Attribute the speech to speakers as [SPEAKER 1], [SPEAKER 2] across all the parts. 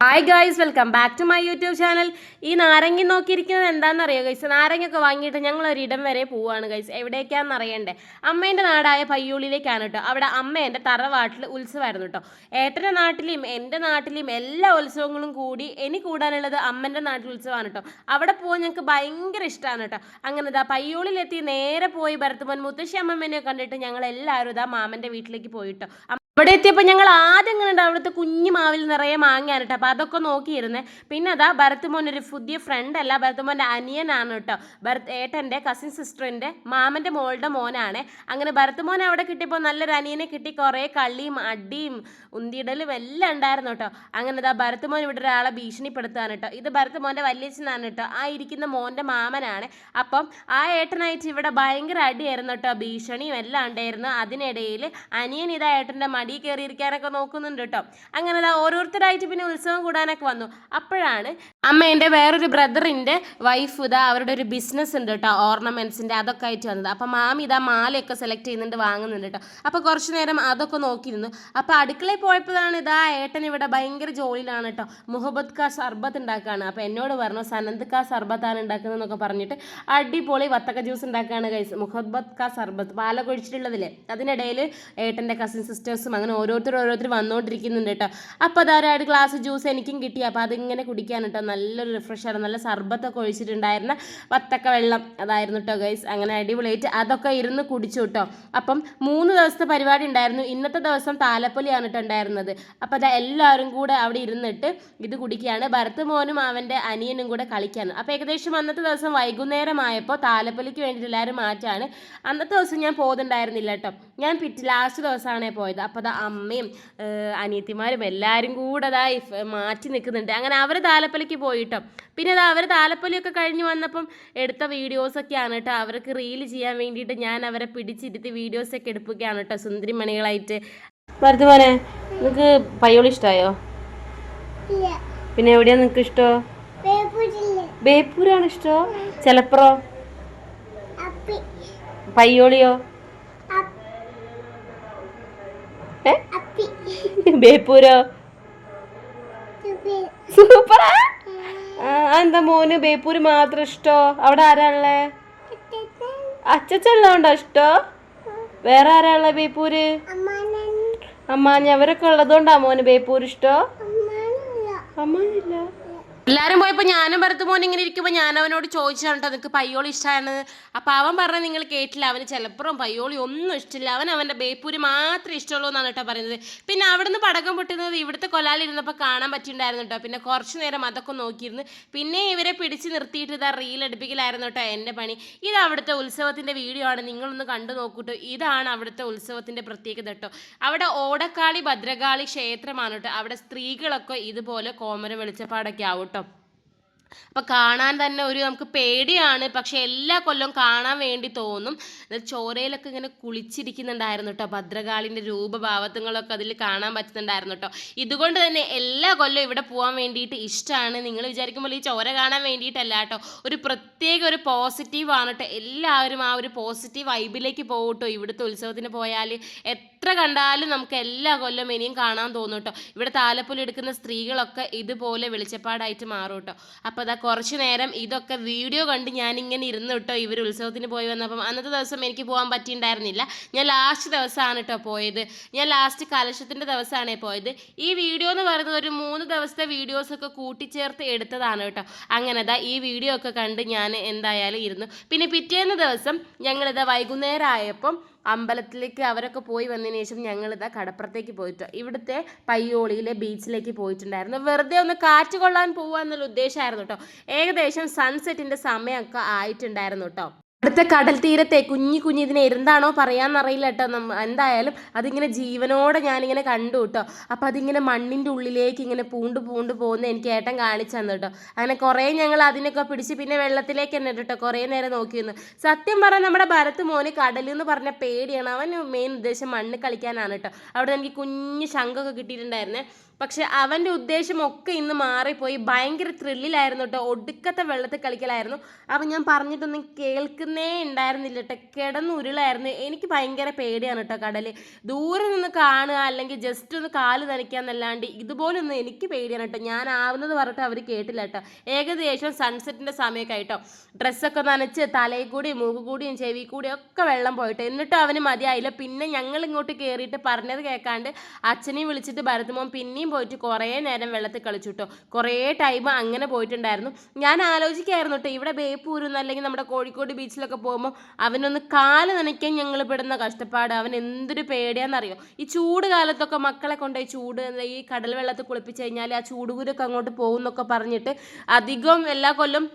[SPEAKER 1] Hi guys welcome back to my YouTube channel ഈ നാരങ്ങി നോക്കിയിരിക്കുന്നത് എന്താണെന്ന് അറിയോ ഗൈസ് നാരങ്ങയൊക്കെ വാങ്ങിയിട്ട് ഞങ്ങൾ ഒരിടം വരെ പോവാണ് ഗൈസ് എവിടേക്കാണെന്ന് അറിയണ്ടേ? അമ്മേന്റെ നാടായ പയ്യൂളിലേക്കാണ് കേട്ടോ. അവിടെ അമ്മ എന്റെ തറവാട്ടിൽ ഉത്സവമായിരുന്നു കേട്ടോ. ഏട്ടന്റെ നാട്ടിലെയും എന്റെ നാട്ടിലെയും എല്ലാ ഉത്സവങ്ങളും കൂടി ഇനി കൂടാനുള്ളത് അമ്മന്റെ നാട്ടിൽ ഉത്സവമാണ് കേട്ടോ. അവിടെ പോകാൻ ഞങ്ങൾക്ക് ഭയങ്കര ഇഷ്ടമാണ് കേട്ടോ. അങ്ങനെ ഇതാ പയ്യൂളിലെത്തി നേരെ പോയി ഭരത്തുമോൻ മുത്തശ്ശി അമ്മമ്മേനെ കണ്ടിട്ട് ഞങ്ങൾ എല്ലാവരും ഇതാ മാമന്റെ വീട്ടിലേക്ക് പോയിട്ടോ അവിടെ എത്തിയപ്പോൾ ഞങ്ങൾ ആദ്യം ഇങ്ങനെ ഉണ്ട് അവിടുത്തെ കുഞ്ഞു മാവിൽ നിറയെ മാങ്ങയാണ് കേട്ടോ അപ്പോൾ അതൊക്കെ നോക്കിയിരുന്നേ. പിന്നെ അതാ ഭരത് മോൻ ഒരു പുതിയ ഫ്രണ്ട് അല്ല. ഭരത് മോന്റെ അനിയനാണ് കേട്ടോ. ഭരത് ഏട്ടന്റെ കസിൻ സിസ്റ്ററിന്റെ മാമന്റെ മോളുടെ മോനാണ്. അങ്ങനെ ഭരത് മോൻ അവിടെ കിട്ടിയപ്പോൾ നല്ലൊരു അനിയനെ കിട്ടി. കുറേ കള്ളിയും അടിയും ഉന്തിയിടലും എല്ലാം ഉണ്ടായിരുന്നു കേട്ടോ. അങ്ങനെ ഇതാ ഭരത് മോൻ ഇവിടെ ഒരാളെ ഭീഷണിപ്പെടുത്തുകയാണ് കേട്ടോ. ഇത് ഭരത് മോന്റെ വല്യച്ഛനാണ് കേട്ടോ. ആ ഇരിക്കുന്ന മോന്റെ മാമനാണ്. അപ്പം ആ ഏട്ടനായിട്ട് ഇവിടെ ഭയങ്കര അടിയായിരുന്നു കേട്ടോ. ഭീഷണിയും എല്ലാം ഉണ്ടായിരുന്നു. അതിനിടയിൽ അനിയൻ ഇതാ ഏട്ടന്റെ മടി കയറിയിരിക്കാനൊക്കെ നോക്കുന്നുണ്ട് കേട്ടോ അങ്ങനെ ഓരോരുത്തരായിട്ട് പിന്നെ ഉത്സവം കൂടാനൊക്കെ വന്നു. അപ്പോഴാണ് അമ്മേന്റെ വേറൊരു ബ്രദറിന്റെ വൈഫ് ഇതാ അവരുടെ ഒരു ബിസിനസ് ഉണ്ട് കേട്ടോ ഓർണമെന്റ്സിന്റെ അതൊക്കെ ആയിട്ട് വന്നത്. അപ്പം മാമി ഇതാ മാലയൊക്കെ സെലക്ട് ചെയ്യുന്നുണ്ട് വാങ്ങുന്നുണ്ട് കേട്ടോ അപ്പോൾ കുറച്ച് നേരം അതൊക്കെ നോക്കിയിരുന്നു. അപ്പോൾ അടുക്കളയിൽ പോയപ്പോഴാണ് ഇതാ ഏട്ടൻ ഇവിടെ ഭയങ്കര ജോലിയിലാണ് കേട്ടോ മുഹബത്ത് കാ സർബത്ത് ഉണ്ടാക്കുകയാണ് അപ്പോൾ എന്നോട് പറഞ്ഞു സനന്ത് കാ സർബത്താണ് ഉണ്ടാക്കുന്നതെന്നൊക്കെ പറഞ്ഞിട്ട് അടിപൊളി വത്തക്ക ജ്യൂസ് ഉണ്ടാക്കുകയാണ് കൈസ് മുഹബത്ത് കാ സർബത്ത്. പാലൊക്കെ ഒഴിച്ചിട്ടുള്ളതില്ലേ? അതിനിടയിൽ ഏട്ടന്റെ കസിൻ സിസ്റ്റേഴ്സും അങ്ങനെ ഓരോരുത്തർ ഓരോരുത്തർ വന്നുകൊണ്ടിരിക്കുന്നുണ്ട് കേട്ടോ. അപ്പോൾ അതാരായിട്ട് ഗ്ലാസ് ജ്യൂസ് എനിക്കും കിട്ടി. അപ്പോൾ അതിങ്ങനെ കുടിക്കാൻ കേട്ടോ. നല്ലൊരു റിഫ്രഷാണ് നല്ല സർബത്തൊക്കെ ഒഴിച്ചിട്ടുണ്ടായിരുന്ന വത്തക്ക വെള്ളം അതായിരുന്നു കേട്ടോ ഗൈസ് അങ്ങനെ അടിപൊളിയായിട്ട് അതൊക്കെ ഇരുന്ന് കുടിച്ചു കേട്ടോ. അപ്പം മൂന്ന് ദിവസത്തെ പരിപാടി ഉണ്ടായിരുന്നു. ഇന്നത്തെ ദിവസം താലപ്പൊലിയാണ് കേട്ടോ ഉണ്ടായിരുന്നത്. അപ്പോൾ അതാ എല്ലാവരും കൂടെ അവിടെ ഇരുന്നിട്ട് ഇത് കുടിക്കുകയാണ്. ഭരത് മോനും അവന്റെ അനിയനും കൂടെ കളിക്കാണ് അപ്പോൾ ഏകദേശം അന്നത്തെ ദിവസം വൈകുന്നേരമായപ്പോൾ താലപ്പൊലിക്ക് വേണ്ടിയിട്ട് എല്ലാവരും മാറ്റാണ്. അന്നത്തെ ദിവസം ഞാൻ പോകുന്നുണ്ടായിരുന്നില്ല കേട്ടോ. ഞാൻ പിറ്റ് ലാസ്റ്റ് ദിവസമാണ് പോയത്. അപ്പോൾ അതാ അമ്മയും അനിയത്തിമാരും എല്ലാവരും കൂടെ അതാ മാറ്റി നിൽക്കുന്നുണ്ട്. അങ്ങനെ അവർ താലപ്പലയ്ക്ക് പോയിട്ടോ. പിന്നെ അത് അവർ താലപ്പൊലിയൊക്കെ കഴിഞ്ഞ് വന്നപ്പം എടുത്ത വീഡിയോസൊക്കെയാണ് കേട്ടോ. അവർക്ക് റീൽ ചെയ്യാൻ വേണ്ടിയിട്ട് ഞാൻ അവരെ പിടിച്ചിരുത്തി വീഡിയോസൊക്കെ എടുക്കുകയാണ് കേട്ടോ. സുന്ദരി മണികളായിട്ട് ഭരത് മോനെ നിനക്ക് പയ്യോളി ഇഷ്ടമായോ പിന്നെ എവിടെയാ നിങ്ങൾക്ക് ഇഷ്ടോ? ബേപ്പൂരാണ് ഇഷ്ടോ? ചെലപ്പറോ പയ്യോളിയോ? ബേപ്പൂരോ? സൂപ്പറാ? എന്താ മോന്? ബേപ്പൂര് മാത്രം ഇഷ്ടോ? അവിടെ ആരാ ഉള്ളേ? അച്ചച്ചുള്ളതുകൊണ്ടോ ഇഷ്ടോ? വേറെ ആരാ ഉള്ളേ ബേപ്പൂര്? അമ്മാഞ്ഞ അവരൊക്കെ ഉള്ളതുകൊണ്ടാ മോന് ബേപ്പൂര് ഇഷ്ടോ? അമ്മാനില്ല. എല്ലാരും പോയപ്പോ ഞാനും ഭരത് മോൻ ഇങ്ങനെ ഇരിക്കുമ്പോൾ ഞാൻ അവനോട് ചോദിച്ചാണ് നിനക്ക് പയ്യോളി ഇഷ്ടമാണ് അപ്പോൾ അവൻ പറഞ്ഞത് നിങ്ങൾ കേട്ടില്ല. അവന് ചിലപ്പുറം പയ്യോളി ഒന്നും ഇഷ്ടമില്ല അവൻ അവന്റെ ബേപ്പൂരി മാത്രം ഇഷ്ടമുള്ളൂ എന്നാണ് കേട്ടോ പറയുന്നത്. പിന്നെ അവിടുന്ന് പടക്കം പൊട്ടുന്നത് ഇവിടുത്തെ കൊലാലിരുന്നപ്പോൾ കാണാൻ പറ്റിയിട്ടുണ്ടായിരുന്നു കേട്ടോ. പിന്നെ കുറച്ചു നേരം അതൊക്കെ നോക്കിയിരുന്നു. പിന്നെ ഇവരെ പിടിച്ച് നിർത്തിയിട്ട് ഇതാ റീൽ എടുപ്പിക്കലായിരുന്നു കേട്ടോ എന്റെ പണി. ഇത് അവിടുത്തെ ഉത്സവത്തിന്റെ വീഡിയോ ആണ്. നിങ്ങളൊന്ന് കണ്ടു നോക്കൂട്ടോ. ഇതാണ് അവിടുത്തെ ഉത്സവത്തിന്റെ പ്രത്യേകത കേട്ടോ. അവിടെ ഓടക്കാളി ഭദ്രകാളി ക്ഷേത്രമാണ് കേട്ടോ. അവിടെ സ്ത്രീകളൊക്കെ ഇതുപോലെ കോമര വെളിച്ചപ്പാടൊക്കെ ആവും അപ്പോൾ കാണാൻ തന്നെ ഒരു നമുക്ക് പേടിയാണ്. പക്ഷെ എല്ലാ കൊല്ലവും കാണാൻ വേണ്ടി തോന്നും. ചോരയിലൊക്കെ ഇങ്ങനെ കുളിച്ചിരിക്കുന്നുണ്ടായിരുന്നു കേട്ടോ ഭദ്രകാളിന്റെ രൂപഭാവത്വങ്ങളൊക്കെ അതിൽ കാണാൻ പറ്റുന്നുണ്ടായിരുന്നു കേട്ടോ ഇതുകൊണ്ട് തന്നെ എല്ലാ കൊല്ലവും ഇവിടെ പോകാൻ വേണ്ടിയിട്ട് ഇഷ്ടമാണ് നിങ്ങൾ വിചാരിക്കുമ്പോൾ ഈ ചോര കാണാൻ വേണ്ടിയിട്ടല്ല കേട്ടോ ഒരു പ്രത്യേക ഒരു പോസിറ്റീവ് ആണ് കേട്ടോ എല്ലാവരും ആ ഒരു പോസിറ്റീവ് വൈബിലേക്ക് പോകട്ടോ കേട്ടോ ഇവിടുത്തെ ഉത്സവത്തിന് പോയാൽ എത്ര കണ്ടാലും നമുക്ക് എല്ലാ കൊല്ലം ഇനിയും കാണാൻ തോന്നും കേട്ടോ. ഇവിടെ താലപ്പൊലി എടുക്കുന്ന സ്ത്രീകളൊക്കെ ഇതുപോലെ വെളിച്ചപ്പാടായിട്ട് മാറും കേട്ടോ. അപ്പോൾ അതാ കുറച്ച് നേരം ഇതൊക്കെ വീഡിയോ കണ്ട് ഞാനിങ്ങനെ ഇരുന്ന് കേട്ടോ ഇവർ ഉത്സവത്തിന് പോയി വന്നപ്പം. അന്നത്തെ ദിവസം എനിക്ക് പോകാൻ പറ്റിയിട്ടുണ്ടായിരുന്നില്ല ഞാൻ ലാസ്റ്റ് ദിവസമാണ് കേട്ടോ പോയത്. ഞാൻ ലാസ്റ്റ് കലശത്തിന്റെ ദിവസമാണ് പോയത്. ഈ വീഡിയോ എന്ന് പറയുന്നത് ഒരു മൂന്ന് ദിവസത്തെ വീഡിയോസൊക്കെ കൂട്ടിച്ചേർത്ത് എടുത്തതാണ് കേട്ടോ. അങ്ങനെ ദാ ഈ വീഡിയോ ഒക്കെ കണ്ട് ഞാൻ എന്തായാലും ഇരുന്നു. പിന്നെ പിറ്റേന്ന് ദിവസം ഞങ്ങളിതാ വൈകുന്നേരം ആയപ്പം അമ്പലത്തിലേക്ക് അവരൊക്കെ പോയി വന്നതിന് ശേഷം ഞങ്ങളിതാ കടപ്പുറത്തേക്ക് പോയിട്ട് ഇവിടുത്തെ പയ്യോളിയിലെ ബീച്ചിലേക്ക് പോയിട്ടുണ്ടായിരുന്നു. വെറുതെ ഒന്ന് കാറ്റ് കൊള്ളാൻ പോവുക എന്നുള്ള ഉദ്ദേശമായിരുന്നു കേട്ടോ ഏകദേശം സൺസെറ്റിന്റെ സമയമൊക്കെ ആയിട്ടുണ്ടായിരുന്നു കേട്ടോ അടുത്ത കടൽ തീരത്തെ കുഞ്ഞി കുഞ്ഞി ഇതിനെ എന്താണോ പറയാന്നറിയില്ല കേട്ടോ. നമ്മ എന്തായാലും അതിങ്ങനെ ജീവനോടെ ഞാനിങ്ങനെ കണ്ടു കേട്ടോ. അപ്പം അതിങ്ങനെ മണ്ണിന്റെ ഉള്ളിലേക്ക് ഇങ്ങനെ പൂണ്ട് പൂണ്ട് പോകുന്ന എനിക്ക് ഏട്ടൻ കാണിച്ചു തന്നു കേട്ടോ. അങ്ങനെ കുറേ ഞങ്ങൾ അതിനൊക്കെ പിടിച്ച് പിന്നെ വെള്ളത്തിലേക്ക് തന്നെ കേട്ടോ കുറേ നേരം നോക്കി നോക്കിയിരുന്നു സത്യം പറഞ്ഞാൽ നമ്മുടെ ഭരത് മോന് കടലിൽ എന്ന് പറഞ്ഞ പേടിയാണ്. അവൻ മെയിൻ ഉദ്ദേശം മണ്ണ് കളിക്കാനാണ് കേട്ടോ. അവിടെ എനിക്ക് കുഞ്ഞ് ശംഖൊക്കെ കിട്ടിയിട്ടുണ്ടായിരുന്നേ. പക്ഷെ അവന്റെ ഉദ്ദേശമൊക്കെ ഇന്ന് മാറിപ്പോയി. ഭയങ്കര ത്രില്ലിലായിരുന്നു കേട്ടോ. ഒടുക്കത്തെ വെള്ളത്തിൽ കളിക്കലായിരുന്നു. അപ്പം ഞാൻ പറഞ്ഞിട്ടൊന്നും കേൾക്കുന്നേ ഉണ്ടായിരുന്നില്ല കേട്ടോ കിടന്നുരുളായിരുന്നു എനിക്ക് ഭയങ്കര പേടിയാണ് കേട്ടോ കടൽ ദൂരെ നിന്ന് കാണുക അല്ലെങ്കിൽ ജസ്റ്റ് ഒന്ന് കാൽ നനയ്ക്കാന്നല്ലാണ്ട് ഇതുപോലൊന്നും എനിക്ക് പേടിയാണ് കേട്ടോ ഞാൻ ആവുന്നത് പറഞ്ഞിട്ട് അവർ കേട്ടില്ല കേട്ടോ ഏകദേശം സൺസെറ്റിന്റെ സമയമൊക്കെ ആയിട്ടോ. ഡ്രസ്സൊക്കെ നനച്ച് തലയിൽ കൂടിയും മൂക്ക് കൂടിയും ചെവി കൂടിയും ഒക്കെ വെള്ളം പോയിട്ട്. എന്നിട്ടും അവന് മതിയായില്ല. പിന്നെ ഞങ്ങൾ ഇങ്ങോട്ട് കയറിയിട്ട് പറഞ്ഞത് കേൾക്കാണ്ട് അച്ഛനെയും വിളിച്ചിട്ട് ഭരതമോൻ പിന്നെയും പോയിട്ട് കുറേ നേരം വെള്ളത്തിൽ കളിച്ചു കേട്ടോ കുറേ ടൈം അങ്ങനെ പോയിട്ടുണ്ടായിരുന്നു. ഞാൻ ആലോചിക്കായിരുന്നു കേട്ടോ ഇവിടെ ബേപ്പൂരിൽ അല്ലെങ്കിൽ നമ്മുടെ കോഴിക്കോട് ബീച്ചിലൊക്കെ പോകുമ്പോൾ അവനൊന്ന് കാൽ നനയ്ക്കാൻ ഞങ്ങൾ പെടുന്ന കഷ്ടപ്പാട് അവൻ എന്തൊരു പേടിയാണെന്നറിയോ ഈ ചൂട് കാലത്തൊക്കെ മക്കളെ കൊണ്ടുപോയി ചൂട് ഈ കടൽ വെള്ളത്തിൽ കുളിപ്പിച്ച് കഴിഞ്ഞാൽ ആ ചൂടുകൂരൊക്കെ അങ്ങോട്ട് പോകും എന്നൊക്കെ പറഞ്ഞിട്ട് അധികം എല്ലാ കൊല്ലം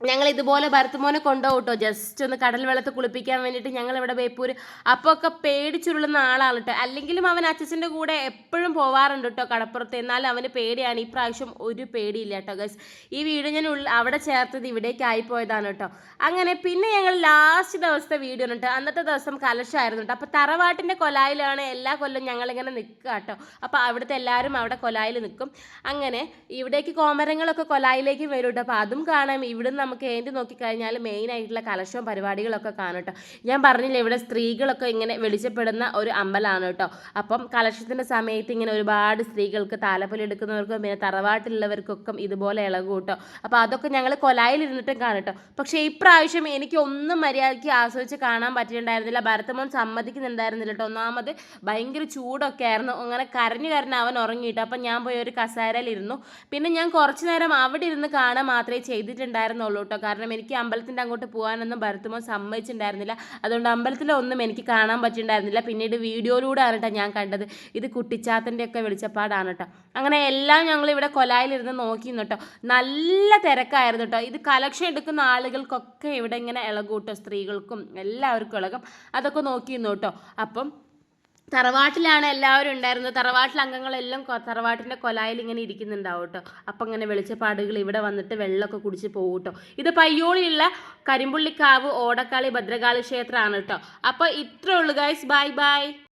[SPEAKER 1] ഞങ്ങൾ ഇതുപോലെ ഭരത്തുമോനെ കൊണ്ടുപോകട്ടോ. കേട്ടോ ജസ്റ്റ് ഒന്ന് കടൽ വെള്ളത്തിൽ കുളിപ്പിക്കാൻ വേണ്ടിയിട്ട് ഞങ്ങൾ ഇവിടെ ബേപ്പൂർ അപ്പോൾ ഒക്കെ പേടിച്ചുരുളുന്ന ആളാണ് അല്ലെങ്കിലും അവൻ അച്ഛന്റെ കൂടെ എപ്പോഴും പോവാറുണ്ട് കേട്ടോ കടപ്പുറത്ത്. എന്നാലും അവന് പേടിയാണ്. ഈ പ്രാവശ്യം ഒരു പേടിയില്ല കേട്ടോ ഗസ് ഈ വീട് ഞാൻ അവിടെ ചേർത്തത് ഇവിടേക്ക് ആയിപ്പോയതാണ് കേട്ടോ അങ്ങനെ പിന്നെ ഞങ്ങൾ ലാസ്റ്റ് ദിവസത്തെ വീഡിയോ ഉണ്ട് അന്നത്തെ ദിവസം കലശമായിരുന്നു കേട്ടോ അപ്പോൾ തറവാട്ടിന്റെ കൊലായിലാണ് എല്ലാ കൊല്ലം ഞങ്ങളിങ്ങനെ നിൽക്കുക കേട്ടോ അപ്പോൾ അവിടുത്തെ എല്ലാവരും അവിടെ കൊലായിൽ നിൽക്കും. അങ്ങനെ ഇവിടേക്ക് കോമരങ്ങളൊക്കെ കൊലായിലേക്ക് വരും കേട്ടോ അപ്പോൾ അതും കാണാം. ഇവിടുന്ന് നമുക്ക് ഏന്തി നോക്കിക്കഴിഞ്ഞാൽ മെയിൻ ആയിട്ടുള്ള കലശവും പരിപാടികളൊക്കെ കാണും കേട്ടോ ഞാൻ പറഞ്ഞില്ല ഇവിടെ സ്ത്രീകളൊക്കെ ഇങ്ങനെ വെളിച്ചപ്പെടുന്ന ഒരു അമ്പലമാണ് കേട്ടോ അപ്പം കലശത്തിന്റെ സമയത്ത് ഇങ്ങനെ ഒരുപാട് സ്ത്രീകൾക്ക് താലപ്പൊലി എടുക്കുന്നവർക്കും പിന്നെ തറവാട്ടിലുള്ളവർക്കൊക്കെ ഇതുപോലെ ഇളകും കേട്ടോ അപ്പോൾ അതൊക്കെ ഞങ്ങൾ കൊലായിൽ ഇരുന്നിട്ടും കാണും കേട്ടോ പക്ഷേ ഇപ്രാവശ്യം എനിക്ക് ഒന്നും മര്യാദയ്ക്ക് ആസ്വദിച്ച് കാണാൻ പറ്റിയിട്ടുണ്ടായിരുന്നില്ല. ഭരതമോൻ സമ്മതിക്കുന്നുണ്ടായിരുന്നില്ല കേട്ടോ ഒന്നാമത് ഭയങ്കര ചൂടൊക്കെ ആയിരുന്നു. അങ്ങനെ കരഞ്ഞു കരഞ്ഞ് അവൻ ഉറങ്ങിയിട്ട് അപ്പം ഞാൻ പോയി ഒരു കസേരയിലിരുന്നു. പിന്നെ ഞാൻ കുറച്ച് നേരം അവിടെ ഇരുന്ന് കാണാൻ മാത്രമേ ചെയ്തിട്ടുണ്ടായിരുന്നുള്ളൂ. കേട്ടോ. കാരണം എനിക്ക് അമ്പലത്തിന്റെ അങ്ങോട്ട് പോകാനൊന്നും ഭരത്തുമോൻ സമ്മതിച്ചിട്ടുണ്ടായിരുന്നില്ല. അതുകൊണ്ട് അമ്പലത്തിലൊന്നും എനിക്ക് കാണാൻ പറ്റിയിട്ടുണ്ടായിരുന്നില്ല. പിന്നീട് വീഡിയോയിലൂടെയാണ് കേട്ടോ ഞാൻ കണ്ടത്. ഇത് കുട്ടിച്ചാത്തന്റെ ഒക്കെ വെളിച്ചപ്പാടാണ് കേട്ടോ. അങ്ങനെ എല്ലാം ഞങ്ങൾ ഇവിടെ കൊലായിലിരുന്ന് നോക്കിയിരുന്നു കേട്ടോ. നല്ല തിരക്കായിരുന്നു കേട്ടോ. ഇത് കലക്ഷൻ എടുക്കുന്ന ആളുകൾക്കൊക്കെ ഇവിടെ ഇങ്ങനെ ഇളകൂട്ടോ. സ്ത്രീകൾക്കും എല്ലാവർക്കും ഇളകും. അതൊക്കെ നോക്കിയിരുന്നു കേട്ടോ. അപ്പം തറവാട്ടിലാണ് എല്ലാവരും ഉണ്ടായിരുന്നത്. തറവാട്ടിലെ അംഗങ്ങളെല്ലാം തറവാട്ടിന്റെ കൊലായിൽ ഇങ്ങനെ ഇരിക്കുന്നുണ്ടാവും കേട്ടോ അപ്പം ഇങ്ങനെ വെളിച്ചപ്പാടുകൾ ഇവിടെ വന്നിട്ട് വെള്ളമൊക്കെ കുടിച്ച് പോകും കേട്ടോ ഇത് പയ്യോളിയുള്ള കരിമ്പുള്ളിക്കാവ് ഓടക്കാളി ഭദ്രകാളി ക്ഷേത്രമാണ് കേട്ടോ അപ്പോൾ ഇത്രേ ഉള്ളൂ ഗൈസ് ബൈ ബൈ